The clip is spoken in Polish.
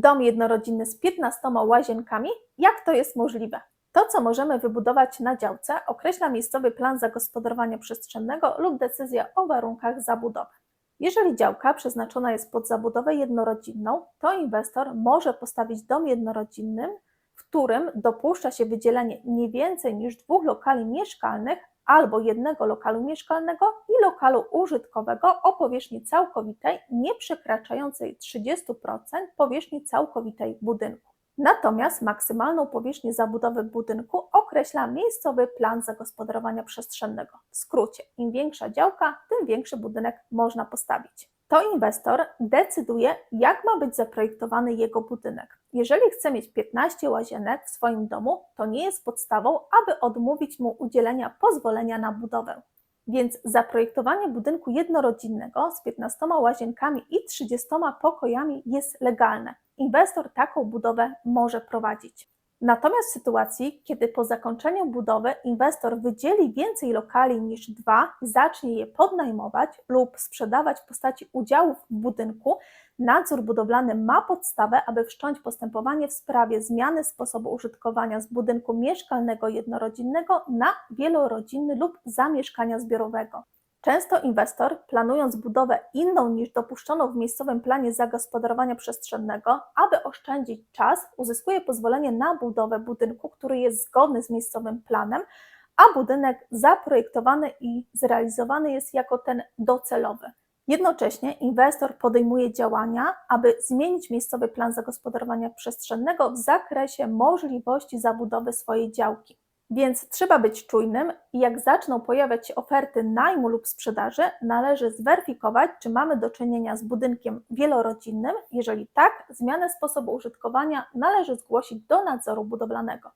Dom jednorodzinny z 15 łazienkami? Jak to jest możliwe? To, co możemy wybudować na działce, określa miejscowy plan zagospodarowania przestrzennego lub decyzja o warunkach zabudowy. Jeżeli działka przeznaczona jest pod zabudowę jednorodzinną, to inwestor może postawić dom jednorodzinny, w którym dopuszcza się wydzielenie nie więcej niż dwóch lokali mieszkalnych albo jednego lokalu mieszkalnego i lokalu użytkowego o powierzchni całkowitej nie przekraczającej 30% powierzchni całkowitej budynku. Natomiast maksymalną powierzchnię zabudowy budynku określa miejscowy plan zagospodarowania przestrzennego. W skrócie, im większa działka, tym większy budynek można postawić. To inwestor decyduje, jak ma być zaprojektowany jego budynek. Jeżeli chce mieć 15 łazienek w swoim domu, to nie jest podstawą, aby odmówić mu udzielenia pozwolenia na budowę. Więc zaprojektowanie budynku jednorodzinnego z 15 łazienkami i 30 pokojami jest legalne. Inwestor taką budowę może prowadzić. Natomiast w sytuacji, kiedy po zakończeniu budowy inwestor wydzieli więcej lokali niż dwa, zacznie je podnajmować lub sprzedawać w postaci udziałów w budynku, nadzór budowlany ma podstawę, aby wszcząć postępowanie w sprawie zmiany sposobu użytkowania z budynku mieszkalnego jednorodzinnego na wielorodzinny lub zamieszkania zbiorowego. Często inwestor, planując budowę inną niż dopuszczoną w miejscowym planie zagospodarowania przestrzennego, aby oszczędzić czas, uzyskuje pozwolenie na budowę budynku, który jest zgodny z miejscowym planem, a budynek zaprojektowany i zrealizowany jest jako ten docelowy. Jednocześnie inwestor podejmuje działania, aby zmienić miejscowy plan zagospodarowania przestrzennego w zakresie możliwości zabudowy swojej działki. Więc trzeba być czujnym i jak zaczną pojawiać się oferty najmu lub sprzedaży, należy zweryfikować, czy mamy do czynienia z budynkiem wielorodzinnym. Jeżeli tak, zmianę sposobu użytkowania należy zgłosić do nadzoru budowlanego.